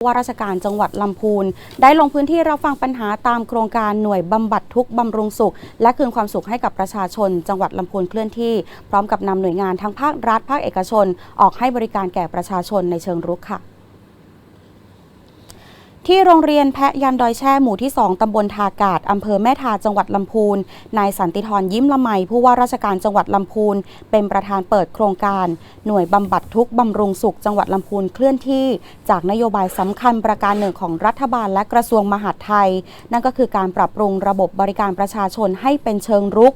ว่าราชการจังหวัดลำพูน ได้ลงพื้นที่รับฟังปัญหาตามโครงการหน่วยบำบัดทุกบำรุงสุข และคืนความสุขให้กับประชาชน จังหวัดลำพูนเคลื่อนที่ พร้อมกับนำหน่วยงานทั้งภาครัฐภาคเอกชน ออกให้บริการแก่ประชาชนในเชิงรุกค่ะ ที่โรงเรียนแพะยันดอยแช่หมู่ที่ 2 ตำบลทากาศ อำเภอแม่ทาจังหวัดลำพูน นายสันติธรยิ้มละไมผู้ว่าราชการจังหวัดลำพูน เป็นประธานเปิดโครงการ หน่วยบำบัดทุกบำรุงสุขจังหวัดลำพูนเคลื่อนที่ จากนโยบายสำคัญประการหนึ่งของรัฐบาลและกระทรวงมหาดไทย นั่นก็คือการปรับปรุงระบบบริการประชาชนให้เป็นเชิงรุก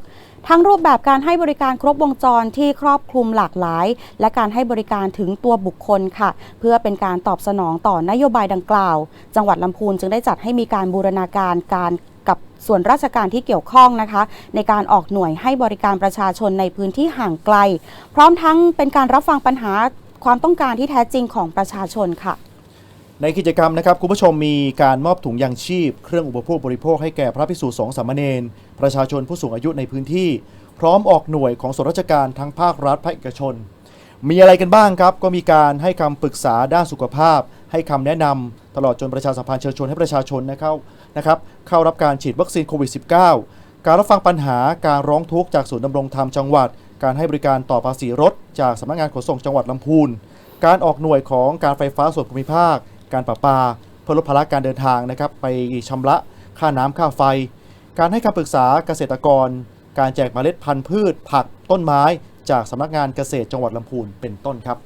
ทั้งรูปแบบการให้บริการครบวงจรที่ครอบคลุมหลากหลาย และการให้บริการถึงตัวบุคคลค่ะ เพื่อเป็นการตอบสนองต่อนโยบายดังกล่าวจังังหวัดลำพูนจึงได้จัดให้มีการบูรณาการการกับส่วนราชการที่เกี่ยวข้องนะคะ ในการออกหน่วยให้บริการประชาชนในพื้นที่ห่างไกล พร้อมทั้งเป็นการรับฟังปัญหาความต้องการที่แท้จริงของประชาชนค่ะ ในกิจกรรมนะครับคุณผู้ชมมีการมอบถุงยางชีพ เครื่องอุปโภคบริโภคให้แก่พระภิกษุสงฆ์สามเณรประชาชนผู้สูงอายุในพื้นที่ พร้อมออกหน่วยของส่วนราชการทั้งภาครัฐภาคเอกชน มีอะไรกันบ้างครับ ก็มีการให้คำปรึกษาด้านสุขภาพ ให้คำแนะนำตลอดจนประชาสัมพันธ์เชิญชวนให้ประชาชนนะครับนะครับเข้ารับการฉีดวัคซีนโควิด -19 การรับฟังปัญหาการร้องทุกข์จากศูนย์ดำรงธรรมจังหวัด การให้บริการต่อภาษีรถ จากสำนักงานขนส่งจังหวัดลำพูน การออกหน่วยของการไฟฟ้าส่วนภูมิภาค การประปา เพื่อลดภาระการเดินทางนะครับไปชำระค่าน้ำค่าไฟ การให้คำปรึกษาเกษตรกร การแจกเมล็ดพันธุ์พืช ผักต้นไม้ จากสำนักงานเกษตรจังหวัดลำพูนเป็นต้นครับ